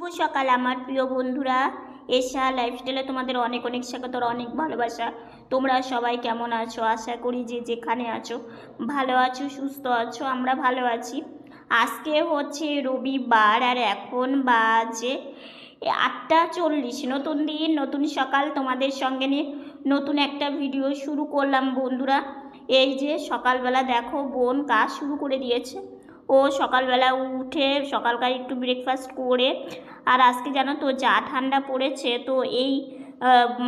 শুভ সকাল, আমার প্রিয় বন্ধুরা। এশা লাইফস্টাইলে তোমাদের অনেক অনেক স্বাগত অনেক ভালোবাসা। তোমরা সবাই কেমন আছো? আশা করি যে যেখানে আছো, ভালো আছো, সুস্থ আছো, আমরা ভালো আছি। আজকে হচ্ছে রবিবার, আর এখন বাজে আটটা চল্লিশ। নতুন দিন, নতুন সকাল তোমাদের সঙ্গে নিয়ে নতুন একটা ভিডিও শুরু করলাম বন্ধুরা। এই যে সকালবেলা দেখো বোন কাজ শুরু করে দিয়েছে। ও সকালবেলা উঠে সকালকার একটু ব্রেকফাস্ট করে, আর আজকে জানো তো যা ঠান্ডা পড়েছে, তো এই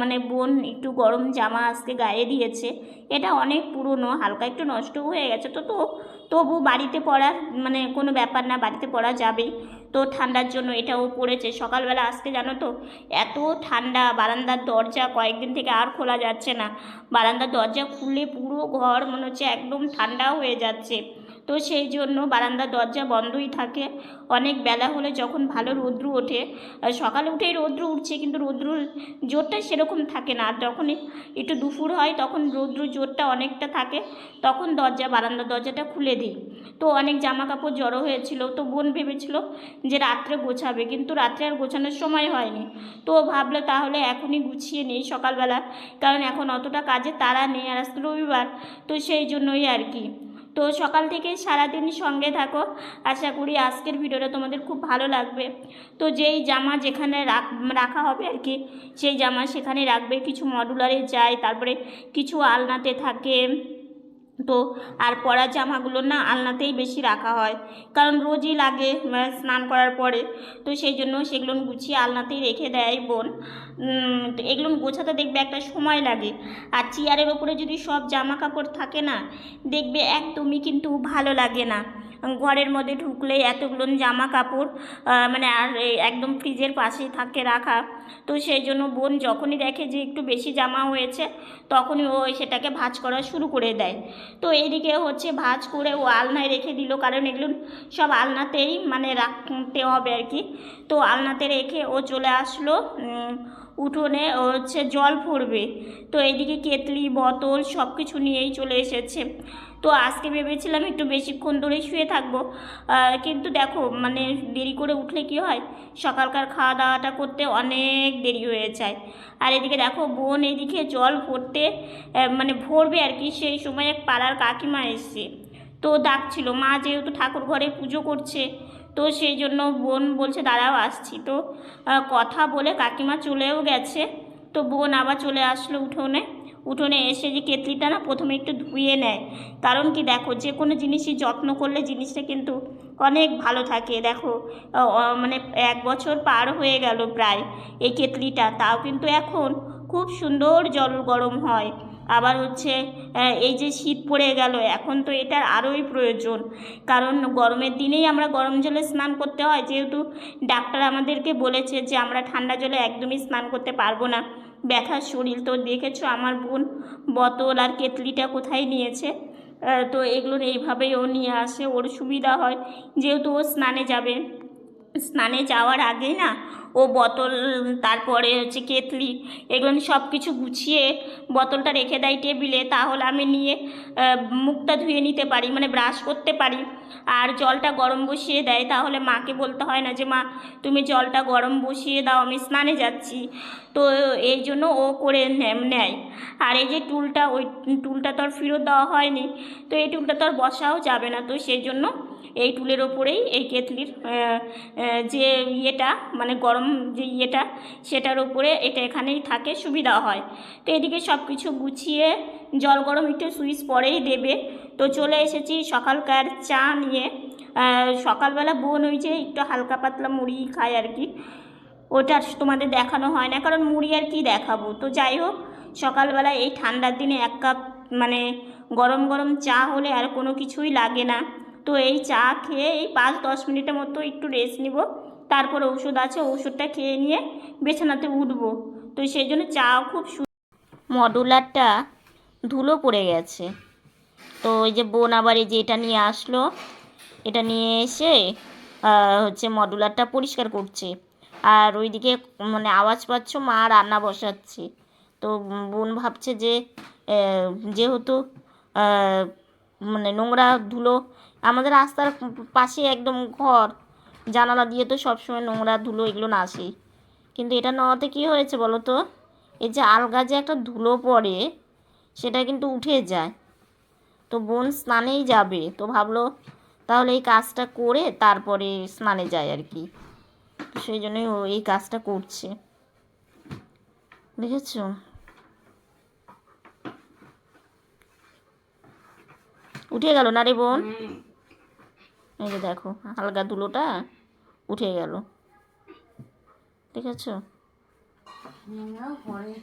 মানে বোন একটু গরম জামা আজকে গায়ে দিয়েছে। এটা অনেক পুরনো, হালকা একটু নষ্ট হয়ে গেছে তো তো তবু বাড়িতে পড়ার মানে কোনো ব্যাপার না, বাড়িতে পড়া যাবেই। তো ঠান্ডার জন্য এটাও পড়েছে। সকালবেলা আজকে জানো তো এত ঠান্ডা, বারান্দার দরজা কয়েকদিন থেকে আর খোলা যাচ্ছে না। বারান্দার দরজা খুললে পুরো ঘর মনে হচ্ছে একদম ঠান্ডা হয়ে যাচ্ছে। তো সেই জন্য বারান্দার দরজা বন্ধই থাকে। অনেক বেলা হলে যখন ভালো রৌদ্র ওঠে সকালে উঠেই রৌদ্র উঠছে কিন্তু রৌদ্রুর জোরটা সেরকম থাকে না। আর যখন একটু দুপুর হয় তখন রৌদ্র জোরটা অনেকটা থাকে, তখন দরজা, বারান্দার দরজাটা খুলে দিই। তো অনেক জামা কাপড় জড়ো হয়েছিল, তো বোন ভেবেছিল যে রাত্রে গোছাবে কিন্তু রাত্রে আর গোছানোর সময় হয়নি। তো ভাবলো তাহলে এখনই গুছিয়ে নিই সকালবেলা, কারণ এখন অতটা কাজে তারা নেই আর আজকে রবিবার, তো সেই জন্যই আর কি। তো সকাল থেকে সারাদিন সঙ্গে থাকো। আশা করি আজকের ভিডিওটা তোমাদের খুব ভালো লাগবে। তো যেই জামা যেখানে রাখ রাখা হবে আর কি, সেই জামা সেখানে রাখবে। কিছু মডুলারে যায়, তারপরে কিছু আলনাতে থাকে। তো আর পরা জামাগুলো না আলনাতেই বেশি রাখা হয়। কারণ রোজই লাগে স্নান করার পরে। তো সেই জন্য সেগুলো গুছিয়ে আলনাতেই রেখে দেয় বোন। তো এগুলো গোছাতে দেখবে একটা সময় লাগে। আর চেয়ারের ওপরে যদি সব জামা কাপড় থাকে না, দেখবে একদমই কিন্তু ভালো লাগে না। ঘরের মধ্যে ঢুকলে এতগুলো জামা কাপড় মানে আর একদম ফ্রিজের পাশেই থাকে রাখা। তো সেই জন্য বোন যখনই দেখে যে একটু বেশি জামা হয়েছে, তখনই ও সেটাকে ভাজ করা শুরু করে দেয়। তো এইদিকে হচ্ছে ভাজ করে ও আলনায় রেখে দিল, কারণ এগুলো সব আলনাতেই মানে রাখতে হবে আর কি। তো আলনাতে রেখে ও চলে আসলো উঠোনে হচ্ছে জল পড়বে তো এইদিকে কেতলি বোতল সব কিছু নিয়েই চলে এসেছে। তো আজকে ভেবেছিলাম একটু বেশিক্ষণ ধরে শুয়ে থাকব। কিন্তু দেখো মানে দেরি করে উঠলে কি হয়? সকালকার খাওয়া দাওয়াটা করতে অনেক দেরি হয়ে যায়। আর এদিকে দেখো, বোন এদিকে জল পড়তে মানে ভরবে আর কি, সেই সময় এক পাড়ার কাকিমা এসছে। তো ডাকছিল, মা যেহেতু ঠাকুর ঘরে পুজো করছে তো সেই জন্য বোন বলছে, দাঁড়াও, আসছি। তো কথা বলে কাকিমা চলেও গেছে। তো বোন আবার চলে আসলো উঠোনে। উঠোনে এসে যে কেতলিটা না প্রথমে একটু ধুয়ে নেয়। কারণ কি দেখো, যে কোনো জিনিসই যত্ন করলে জিনিসটা কিন্তু অনেক ভালো থাকে। দেখো মানে এক বছর পার হয়ে গেল প্রায় এই কেতলিটা। তাও কিন্তু এখন খুব সুন্দর জল গরম হয়। আবার হচ্ছে এই যে শীত পড়ে গেল, এখন তো এটার আরোই প্রয়োজন। কারণ গরমের দিনেই আমরা গরম জলে স্নান করতে হয়। যেহেতু ডাক্তার আমাদেরকে বলেছে যে, আমরা ঠান্ডা জলে একদমই স্নান করতে পারব না। ব্যথার শরীর তো দেখেছ, আমার বোন বোতল আর কেতলিটা কোথায় নিয়েছে? তো এগুলো এইভাবেই ও নিয়ে আসে, ওর সুবিধা হয়। যেহেতু ও স্নানে যাবে। স্নানে যাওয়ার আগেই না, ও বোতল, তারপরে হচ্ছে কেতলি এগুলো সব কিছু গুছিয়ে বোতলটা রেখে দেয় টেবিলে, তাহলে আমি নিয়ে মুখটা ধুয়ে নিতে পারি মানে ব্রাশ করতে পারি। আর জলটা গরম বসিয়ে দেয়, তাহলে মাকে বলতে হয় না যে, মা, তুমি জলটা গরম বসিয়ে দাও, আমি স্নানে যাচ্ছি। তো এই জন্য ও করে নেয়। আর এই যে টুলটা, ওই টুলটা তো আর ফেরত দেওয়া হয়নি, তো এই টুলটা তো আর বসাও যাবে না, তো সেই জন্য এই টুলের ওপরেই, এই কেতলির যে ইয়েটা মানে গরম যে ইয়েটা, সেটার ওপরে এটা এখানেই থাকে, সুবিধা হয়। তো এদিকে সব কিছু গুছিয়ে, জল গরম একটু সুইচ পরেই দেবে। তো চলে এসেছি সকালকার চা নিয়ে। সকালবেলা বোন ওই যে একটু হালকা পাতলা মুড়ি খায় আর কি। ওটা তোমাদের দেখানো হয় না, কারণ মুড়ি আর কি দেখাবো। তো যাই হোক, সকালবেলা এই ঠান্ডার দিনে এক কাপ মানে গরম গরম চা হলে আর কোনো কিছুই লাগে না। তো এই চা খেয়ে এই পাঁচ দশ মিনিটের মতো একটু রেস্ট নিব। তারপর ওষুধ আছে ওষুধটা খেয়ে নিয়ে বিছানাতে উঠবো। তো সেই জন্য চাও খুব সু মডুলারটা ধুলো পড়ে গেছে। তো ওই যে বোন আবার এই যে এটা নিয়ে আসলো, এটা নিয়ে এসে হচ্ছে মডুলারটা পরিষ্কার করছে। আর ওইদিকে মানে আওয়াজ পাচ্ছ, মা রান্না বসাচ্ছে। তো বোন ভাবছে যে যেহেতু মানে নোংরা ধুলো আমাদের রাস্তার পাশে একদম ঘর, জানালা দিয়ে তো সবসময় নোংরা ধুলো এগুলো না আসেই। কিন্তু এটা নেওয়াতে কী হয়েছে বলো তো? এই যে আলগা যে একটা ধুলো পড়ে, সেটা কিন্তু উঠে যায়। তো বোন স্নানেই যাবে। তো ভাবলো তাহলে এই কাজটা করে তারপরে স্নানে যায় আর কি। সেই জন্যই ও এই কাজটা করছে। দেখেছ? উঠে গেল না রে বোন? এই যে দেখো, হালকা ধুলোটা উঠে গেল। দেখেছ?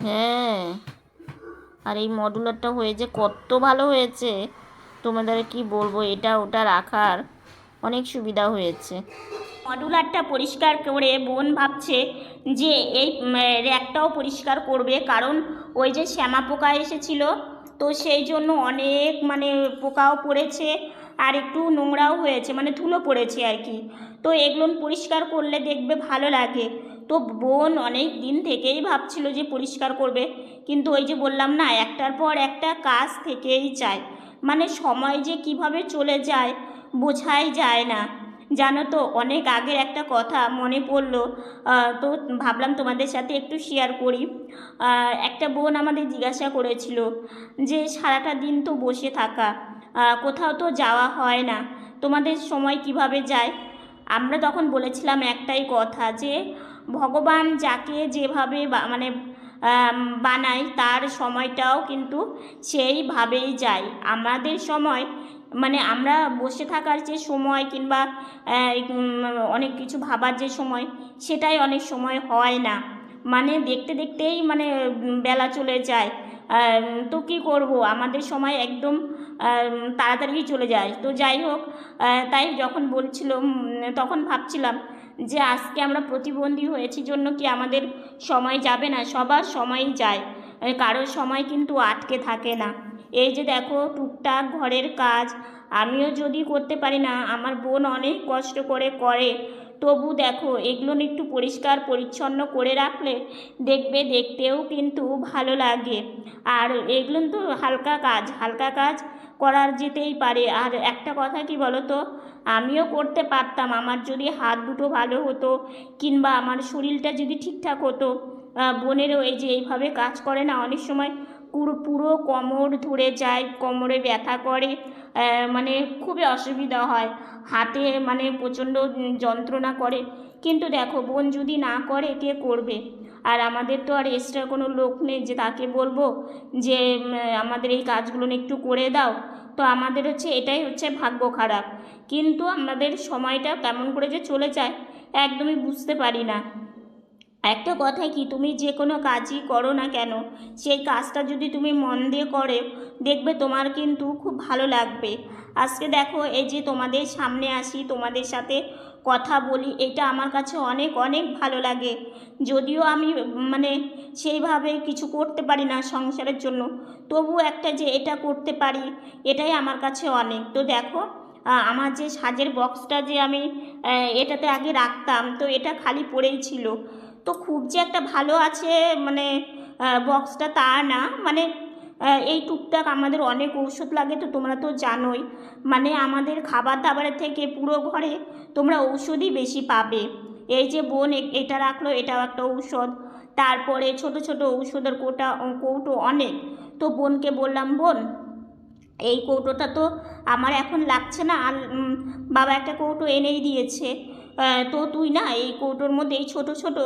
হ্যাঁ। আর এই মডুলারটা হয়েছে, কত ভালো হয়েছে। তোমাদের কি বলব, এটা ওটা রাখার অনেক সুবিধা হয়েছে। মডুলারটা পরিষ্কার করে বোন ভাবছে যে এই র্যাকটাও পরিষ্কার করবে। কারণ ওই যে শ্যামা পোকা এসেছিল, তো সেই জন্য অনেক মানে পোকাও পড়েছে। আর একটু নোংরাও হয়েছে মানে ধুলো পড়েছে আর কি। তো এগুলো পরিষ্কার করলে দেখবে ভালো লাগে। তো বোন অনেক দিন থেকেই ভাবছিল যে পরিষ্কার করবে, কিন্তু ওই যে বললাম না, একটার পর একটা কাজ থেকেই যায় মানে সময় যে কীভাবে চলে যায় বোঝাই যায় না। জানো তো, অনেক আগের একটা কথা মনে পড়ল তো ভাবলাম তোমাদের সাথে একটু শেয়ার করি। একটা বোন আমাদের জিজ্ঞাসা করেছিল যে, সারাটা দিন তো বসে থাকা। কোথাও তো যাওয়া হয় না। তোমাদের সময় কীভাবে যায়? আমরা তখন বলেছিলাম একটাই কথা যে, ভগবান যাকে যেভাবে মানে বানায় তার সময়টাও কিন্তু সেইভাবেই যায়। আমাদের সময় মানে আমরা বসে থাকার যে সময় কিংবা অনেক কিছু ভাবার যে সময়, সেটাই অনেক সময় হয় না। মানে দেখতে দেখতেই মানে বেলা চলে যায়। তো কী করব? আমাদের সময় একদম তাড়াতাড়ি চলে যায়। তো যাই হোক তাই যখন বলছিল তখন ভাবছিলাম যে আজকে আমরা প্রতিবন্ধী হয়েছি, জন্য কি আমাদের সময় যাবে না? সবার সময়ই যায়। কারোর সময় কিন্তু আটকে থাকে না। এই যে দেখো, টুকটাক ঘরের কাজ, আমিও যদি করতে পারি না, আমার বোন অনেক কষ্ট করে করে। তবু দেখো, এগুলো একটু পরিষ্কার পরিচ্ছন্ন করে রাখলে দেখবে, দেখতেও কিন্তু ভালো লাগে। আর এগুলো তো হালকা কাজ হালকা কাজ করার যেতেই পারে। আর একটা কথা কি বলো তো আমিও করতে পারতাম। আমার যদি হাত দুটো ভালো হতো কিংবা আমার শরীরটা যদি ঠিকঠাক হতো বোনেরও এই যে এইভাবে কাজ করে না, অনেক সময় পুরো পুরো কোমর ধরে যায়, কোমরে ব্যথা করে মানে খুবই অসুবিধা হয়। হাতে মানে প্রচণ্ড যন্ত্রণা করে। কিন্তু দেখো, বোন যদি না করে, কে করবে? আর আমাদের তো আর এক্সট্রা কোনো লোক নেই যে তাকে বলব যে আমাদের এই কাজগুলো একটু করে দাও। তো আমাদের হচ্ছে, এটাই হচ্ছে ভাগ্য খারাপ। কিন্তু আমাদের সময়টা কেমন করে যে চলে যায়, একদমই বুঝতে পারি না। একটা কথা কি, তুমি যে কোনো কাজই করো না কেন, সেই কাজটা যদি তুমি মন দিয়ে করে, দেখবে তোমার কিন্তু খুব ভালো লাগবে। আজকে দেখো, এই যে তোমাদের সামনে আসি, তোমাদের সাথে কথা বলি, এটা আমার কাছে অনেক অনেক ভালো লাগে। যদিও আমি মানে সেইভাবে কিছু করতে পারি না সংসারের জন্য, তবু একটা যে এটা করতে পারি, এটাই আমার কাছে অনেক। তো দেখো আমার যে সাজের বক্সটা যে আমি এটাতে আগে রাখতাম, তো এটা খালি পড়েই ছিল। তো খুব যে একটা ভালো আছে মানে বক্সটা তা না। মানে এই টুকটাক আমাদের অনেক ঔষধ লাগে তো তোমরা তো জানোই। মানে আমাদের খাবার দাবারের থেকে পুরো ঘরে তোমরা ঔষধই বেশি পাবে। এই যে বোন এটা রাখল, এটাও একটা ঔষধ। তারপরে ছোট ছোট ঔষধের কোটা কৌটো অনেক। তো বোনকে বললাম, বোন, এই কৌটোটা তো আমার এখন লাগছে না। আর বাবা একটা কৌটো এনেই দিয়েছে। তো তুই না, এই কৌটোর মধ্যে এই ছোটো ছোটো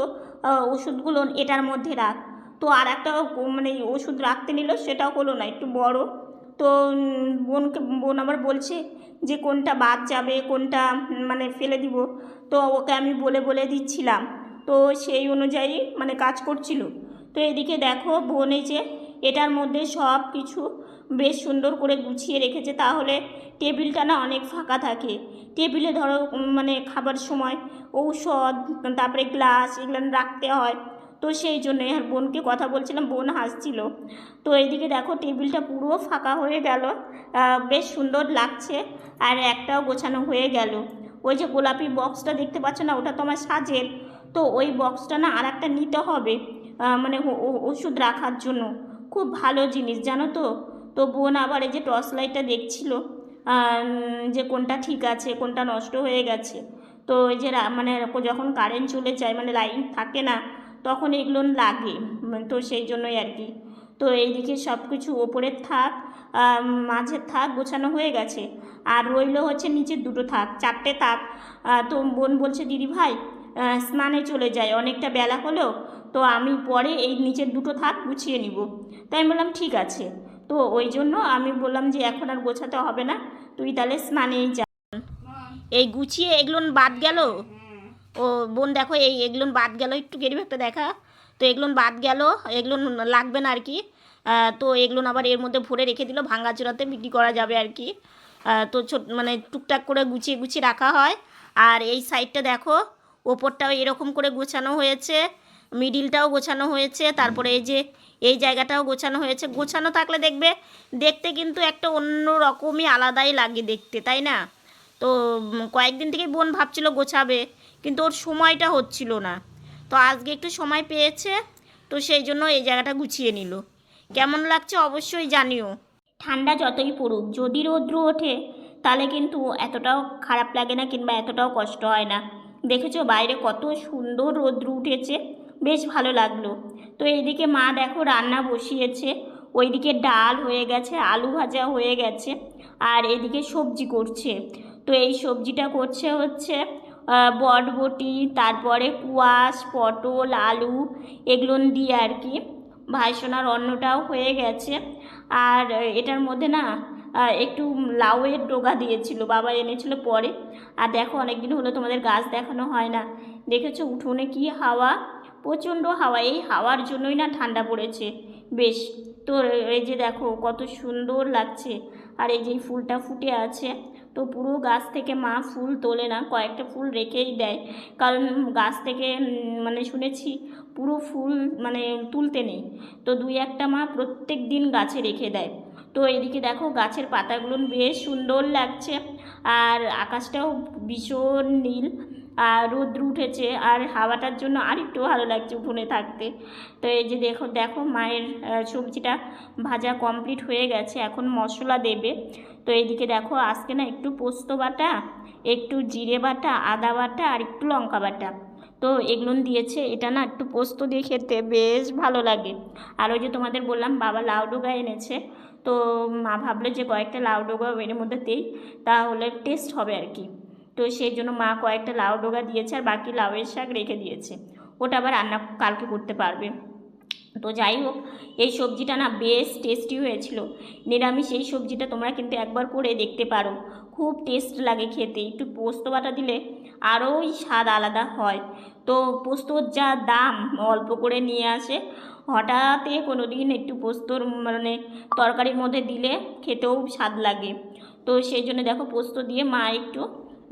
ওষুধগুলো এটার মধ্যে রাখ। তো আর একটা মানে ওষুধ রাখতে নিল, সেটাও হলো না, একটু বড়। তো বোনকে বোন আবার বলছে যে কোনটা বাদ যাবে, কোনটা মানে ফেলে দিব। তো ওকে আমি বলে বলে দিচ্ছিলাম। তো সেই অনুযায়ী মানে কাজ করছিল। তো এদিকে দেখো বোন এই যে এটার মধ্যে সব কিছু বেশ সুন্দর করে গুছিয়ে রেখেছে। তাহলে টেবিলটা না অনেক ফাঁকা থাকে। টেবিলে ধরো মানে খাবার সময় ঔষধ, তারপরে গ্লাস এগুলো রাখতে হয়। তো সেই জন্যে আর বোনকে কথা বলছিলাম, বোন হাসছিল। তো এইদিকে দেখো টেবিলটা পুরো ফাঁকা হয়ে গেল। বেশ সুন্দর লাগছে আর একটাও গোছানো হয়ে গেল। ওই যে গোলাপি বক্সটা দেখতে পাচ্ছ না, ওটা তোমার সাজের। তো ওই বক্সটা না আর একটা নিতে হবে মানে ওষুধ রাখার জন্য। খুব ভালো জিনিস, জানো তো? তো বোন আবার এই যে টর্চ লাইটটা দেখছিল যে কোনটা ঠিক আছে, কোনটা নষ্ট হয়ে গেছে। তো ওই যে মানে যখন কারেন্ট চলে যায় মানে লাইন থাকে না, তখন এগুলো লাগে, তো সেই জন্যই আর কি। তো এইদিকে সব কিছু ওপরের থাক মাঝের থাক, গোছানো হয়ে গেছে। আর রইল হচ্ছে নিচের দুটো থাক, চারটে থাক। তো বোন বলছে, দিদি ভাই স্নানে চলে যায় অনেকটা বেলা হলো তো আমি পরে এই নিচের দুটো থাক গুছিয়ে নিব। তাই আমি বললাম ঠিক আছে। তো ওই জন্য আমি বললাম যে এখন আর গোছাতে হবে না। তুই তাহলে স্নানেই যা। এই গুছিয়ে এগুলো বাদ গেল? ও বোন দেখো এই এগুলো বাদ গেল একটু গেরিব একটা দেখা। তো এগুলো বাদ গেল এগুলো লাগবে না আর কি। তো এগুলো আবার এর মধ্যে ভরে রেখে দিল ভাঙ্গা চূড়াতে বিক্রি করা যাবে আর কি। তো ছোট মানে টুকটাক করে গুছিয়ে গুছিয়ে রাখা হয়। আর এই সাইডটা দেখো ওপরটাও এরকম করে গোছানো হয়েছে। মিডিলটাও গোছানো হয়েছে, তারপরে এই যে এই জায়গাটাও গোছানো হয়েছে। গোছানো থাকলে দেখবে, দেখতে কিন্তু একটা অন্য রকমই আলাদাই লাগে দেখতে, তাই না? তো কয়েকদিন থেকে বোন ভাবছিল গোছাবে, কিন্তু ওর সময়টা হচ্ছিল না। তো আজকে একটু সময় পেয়েছে, তো সেই জন্য এই জায়গাটা গুছিয়ে নিল। কেমন লাগছে অবশ্যই জানিও। ঠান্ডা যতই পড়ুক, যদি রৌদ্র ওঠে, তাহলে কিন্তু এতটাও খারাপ লাগে না কিংবা এতটাও কষ্ট হয় না। দেখেছ বাইরে কত সুন্দর রৌদ্র উঠেছে। বেশ ভালো লাগল। তো এইদিকে মা দেখো রান্না বসিয়েছে। ওইদিকে ডাল হয়ে গেছে, আলু ভাজা হয়ে গেছে, আর এদিকে সবজি করছে। তো এই সবজিটা করছে হচ্ছে বটবটি, তারপরে কুয়াশ, পটল, আলু, এগুলো দিয়ে আর কি। ভাইসোনার অন্নটাও হয়ে গেছে। আর এটার মধ্যে না একটু লাউয়ের ডোগা দিয়েছিল, বাবা এনেছিল পরে। আর দেখো অনেকদিন হলো তোমাদের গাছ দেখানো হয় না। দেখেছ উঠোনে কি হাওয়া? প্রচণ্ড হাওয়া, এই হাওয়ার জন্যই না ঠান্ডা পড়েছে। বেশ তো এই যে দেখো, কত সুন্দর লাগছে। আর এই যে ফুলটা ফুটে আছে, তো পুরো গাছ থেকে মা ফুল তোলে না, কয়েকটা ফুল রেখেই দেয়। কারণ গাছ থেকে মানে শুনেছি, পুরো ফুল মানে তুলতে নেই। তো দুই একটা মা প্রত্যেক দিন গাছে রেখে দেয়। তো এদিকে দেখো, গাছের পাতাগুলো বেশ সুন্দর লাগছে। আর আকাশটাও ভীষণ নীল। আর রৌদ্র উঠেছে আর হাওয়াটার জন্য আর একটু ভালো লাগছে উঠোনে থাকতে। তো এই যে দেখো দেখো মায়ের সবজিটা ভাজা কমপ্লিট হয়ে গেছে, এখন মশলা দেবে। তো এইদিকে দেখো, আজকে না একটু পোস্ত বাটা, একটু জিরে বাটা, আদা বাটা আর একটু লঙ্কা বাটা। তো এগুলো দিয়েছে, এটা না একটু পোস্ত দিয়ে খেতে বেশ ভালো লাগে। আর ওই যে তোমাদের বললাম, বাবা লাউ ডোগা এনেছে। তো মা ভাবলো যে কয়েকটা লাউ ডোগা এর মধ্যে দিই, তাহলে টেস্ট হবে আর কি। তো সেই জন্য মা কয়েকটা লাউ ডোগা দিয়েছে আর বাকি লাউয়ের শাক রেখে দিয়েছে। ওটা আবার রান্না কালকে করতে পারবে। তো যাই হোক, এই সবজিটা না বেশ টেস্টি হয়েছিল। নিরামিষ এই সবজিটা তোমরা কিন্তু একবার করে দেখতে পারো। খুব টেস্ট লাগে খেতে। একটু পোস্ত বাটা দিলে আরোই স্বাদ আলাদা হয়। তো পোস্তর যা দাম অল্প করে নিয়ে আসে। হঠাৎ কোনো দিন একটু পোস্তর মানে তরকারির মধ্যে দিলে খেতেও স্বাদ লাগে। তো সেই জন্য দেখো পোস্ত দিয়ে মা একটু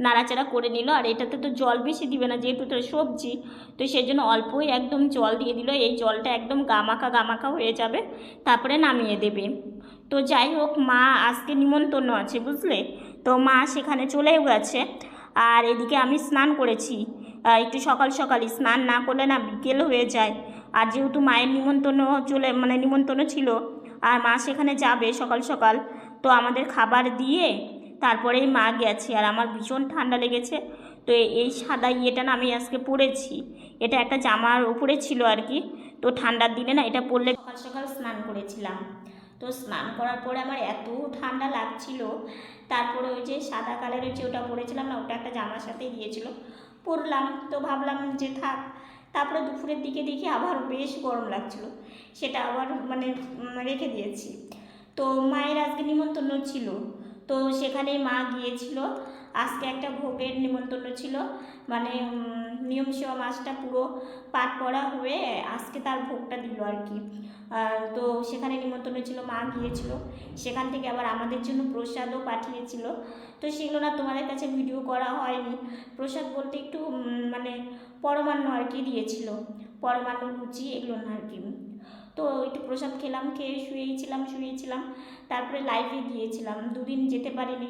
নাড়াচাড়া করে নিল, আর এটাতে তো জল বেশি দিবে না, যেহেতু তো সবজি, তো সেই জন্য অল্পই একদম জল দিয়ে দিল, এই জলটা একদম গামাখা গামাখা হয়ে যাবে, তারপরে নামিয়ে দেবে। তো যাই হোক, মা আজকে নিমন্ত্রণ আছে, বুঝলে? তো মা সেখানে চলেও গেছে, আর এদিকে আমি স্নান করেছি। একটু সকাল সকালই, স্নান না করলে না বিকেল হয়ে যায়। আর যেহেতু মায়ের নিমন্ত্রণ চলে মানে নিমন্ত্রণ ছিল, আর মা সেখানে যাবে সকাল সকাল, তো আমাদের খাবার দিয়ে তারপরেই মা গেছে আর আমার ভীষণ ঠান্ডা লেগেছে। তো এই সাদা ইয়েটা না আমি আজকে পরেছি। এটা একটা জামার উপরে ছিল আর কি। তো ঠান্ডার দিনে না এটা পরলে সকাল সকাল স্নান করেছিলাম। তো স্নান করার পরে আমার এত ঠান্ডা লাগছিল। তারপরে ওই যে সাদা কালারের যে ওটা পরেছিলাম না, ওটা একটা জামার সাথে দিয়েছিল। পরলাম, তো ভাবলাম যে থাক। তারপরে দুপুরের দিকে দেখি আবার বেশ গরম লাগছিল। সেটা আবার মানে রেখে দিয়েছি। তো মায়ের আজকে নিমন্ত্রণ ছিল। তো সেখানেই মা গিয়েছিল। আজকে একটা ভোগের নিমন্ত্রণ ছিল। মানে নিয়ম সেবা মাসটা পুরো পাঠ পড়া হয়ে আজকে তার ভোগটা দিল আর কি। তো সেখানে নিমন্ত্রণ ছিল, মা গিয়েছিল। সেখান থেকে আবার আমাদের জন্য প্রসাদও পাঠিয়েছিল। তো সেগুলো না তোমাদের কাছে ভিডিও করা হয়নি। প্রসাদ বলতে একটু মানে পরমান্ন আর কি দিয়েছিল। পরমান্ন লুচি এগুলো না আর কি। তো একটু প্রসাদ খেলাম, খেয়ে শুয়েছিলাম শুয়েছিলাম। তারপরে লাইভে গিয়েছিলাম। দুদিন যেতে পারিনি।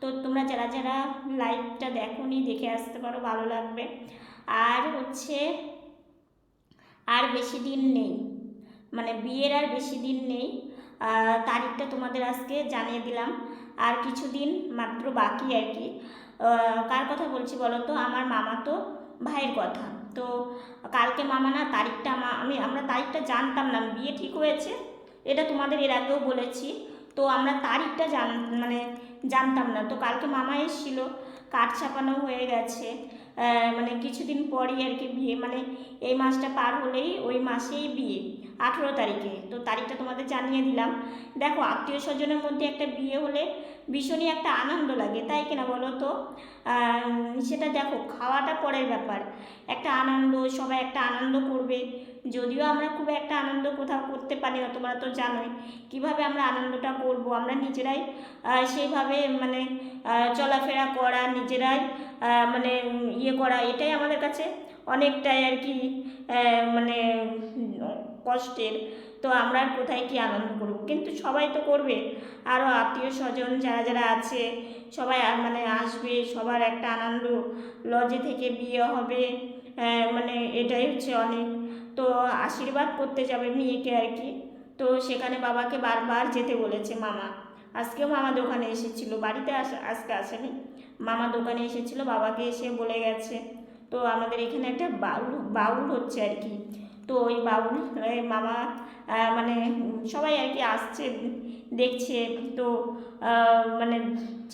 তো তোমরা যারা যারা লাইভটা দেখোনি, দেখে আসতে পারো, ভালো লাগবে। আর হচ্ছে, আর বেশি দিন নেই। মানে বিয়ের আর বেশি দিন নেই। তারিখটা তোমাদের আজকে জানিয়ে দিলাম। আর কিছুদিন মাত্র বাকি আর কি। কার কথা বলছি বলো তো? আমার মামা তো ভাইয়ের কথা। তো কালকে মামা না তারিখটা মা আমি, আমরা তারিখটা জানতাম না, বিয়ে ঠিক হয়েছে? এটা তোমাদের এর আগেও বলেছি। তো আমরা তারিখটা জান মানে জানতাম না। তো কালকে মামা এসেছিল, কাঠ ছাপানো হয়ে গেছে। মানে কিছুদিন পরই আর কি বিয়ে মানে এই মাসটা পার হলেই ওই মাসেই বিয়ে, আঠেরো তারিখে। তো তারিখটা তোমাদের জানিয়ে দিলাম। দেখো, আত্মীয় স্বজনের মধ্যে একটা বিয়ে হলে ভীষণই একটা আনন্দ লাগে, তাই কিনা বলো তো? সেটা দেখো, খাওয়াটা পরের ব্যাপার। একটা আনন্দ, সবাই একটা আনন্দ করবে। যদিও আমরা খুব একটা আনন্দ কোথাও করতে পারি না, তোমরা তো জানোই। কীভাবে আমরা আনন্দটা করব? আমরা নিজেরাই সেইভাবে মানে চলাফেরা করা, নিজেরাই মানে ইয়ে করা, এটাই আমাদের কাছে অনেকটাই আর কি মানে কষ্টের। তো আমরা আর কোথায় কি আনন্দ করব? কিন্তু সবাই তো করবে। আরও আত্মীয় স্বজন যারা যারা আছে, সবাই মানে আসবে, সবার একটা আনন্দ। লজে থেকে বিয়ে হবে মানে এটাই হচ্ছে অনেক। তো আশীর্বাদ করতে যাবে মেয়েকে আর কি। তো সেখানে বাবাকে বারবার যেতে বলেছে মামা। আজকেও মামা দোকানে এসেছিল। বাড়িতে আস, আজকে আসেনি। মামা দোকানে এসেছিল। বাবাকে এসে বলে গেছে। তো আমাদের এখানে একটা বাউল বাউল হচ্ছে আর কি। তো ওই এই মামা মানে সবাই আর কি আসছে, দেখছে, তো মানে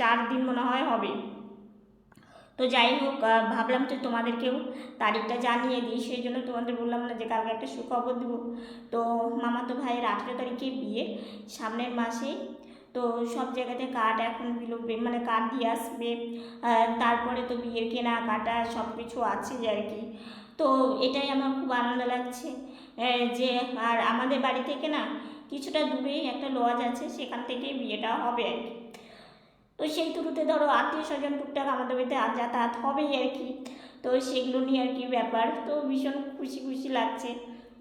চার দিন মনে হয় হবে। তো যাই হোক ভাবলাম তো তোমাদেরকেও তারিখটা জানিয়ে দিই, সেই জন্য তোমাদের বললাম না যে কালকে একটা সুখবর দেবো। তো মামা তো ভাইয়ের আঠেরো তারিখে বিয়ে, সামনের মাসে। তো সব জায়গাতে কার্ড এখন বিলোপে মানে কার্ড দিয়ে আসবে। তারপরে তো বিয়ের কেনা কাটা সব কিছু আছে যে আর কি। তো এটাই আমার খুব আনন্দ লাগছে। যে আর আমাদের বাড়ি থেকে না কিছুটা দূরেই একটা লজ আছে, সেখান থেকেই বিয়েটা হবে আর কি। তো সেই থ্রুতে ধরো আত্মীয় স্বজন টুকটাক আমাদের বাড়িতে যাতায়াত হবেই আর কি। তো সেগুলো নিয়ে আর কি ব্যাপার। তো ভীষণ খুশি খুশি লাগছে।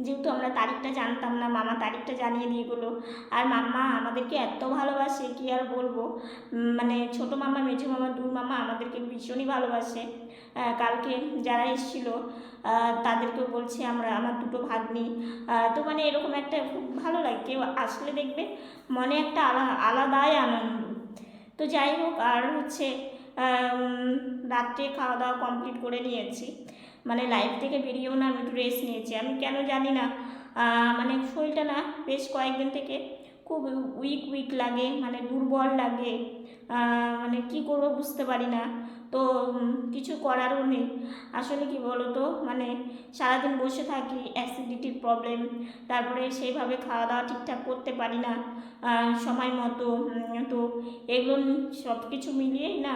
যেহেতু আমরা তারিখটা জানতাম না, মামা তারিখটা জানিয়ে দিয়ে গেলো। আর মাম্মা আমাদেরকে এত ভালোবাসে, কি আর বলব? মানে ছোট মামা, মেঝো মামা দূর মামা আমাদেরকে ভীষণই ভালোবাসে। কালকে যারা এসেছিল আহ, তাদেরকেও বলছে আমরা আমার দুটো ভাগ্নি। তো মানে এরকম একটা খুব ভালো লাগে। কেউ আসলে দেখবে মনে একটা আলা আলাদাই আনন্দ। তো যাই হোক আর হচ্ছে রাত্রে খাওয়া দাওয়া কমপ্লিট করে নিয়েছি। মানে লাইফ থেকে বেরিয়েও না আমি একটু রেস্ট নিয়েছি। আমি কেন জানি না মানে শরীরটা না বেশ কয়েকদিন থেকে খুব উইক উইক লাগে মানে দুর্বল লাগে। মানে কি করব বুঝতে পারি না। তো কিছু করারও নেই। আসলে কি বলো তো মানে সারাদিন বসে থাকি অ্যাসিডিটির প্রবলেম তারপরে সেইভাবে খাওয়া দাওয়া ঠিকঠাক করতে পারি না সময় মতো তো এগুলো সব কিছু মিলিয়েই না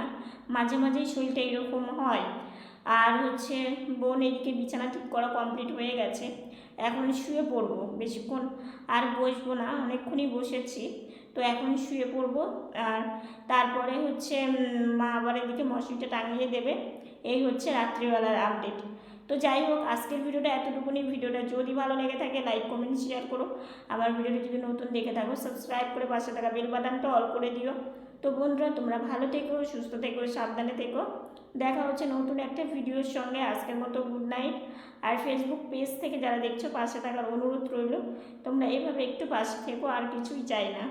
মাঝে মাঝেই শরীরটা এরকম হয়। আর হচ্ছে বোন এদিকে বিছানা ঠিক করা কমপ্লিট হয়ে গেছে। এখন শুয়ে পড়ব। বেশিক্ষণ আর বসবো না, অনেকক্ষণই বসেছি। তো এখন শুয়ে পড়ব। আর তারপরে হচ্ছে মা আবার এদিকে মশারিটা টাঙিয়ে দেবে। এই হচ্ছে রাত্রিবেলার আপডেট তো যাই হোক, আজকের ভিডিওটা এতটুকুনি। ভিডিওটা যদি ভালো লেগে থাকে লাইক কমেন্ট শেয়ার করো। আমার ভিডিওটা যদি নতুন দেখে থাকো সাবস্ক্রাইব করে পাশে থাকা বেল বাটনটা অল করে দিও। তো বন্ধুরা, তোমরা ভালো থেকো, সুস্থ থেকো, সাবধানে থেকো। দেখা হচ্ছে নতুন একটা ভিডিওর সঙ্গে। আজকের মতো গুড নাইট আর ফেসবুক পেজ থেকে যারা দেখছ পাশে থাকার অনুরোধ রইল। তোমরা এভাবে একটু পাশে থেকো, আর কিছুই চাই না।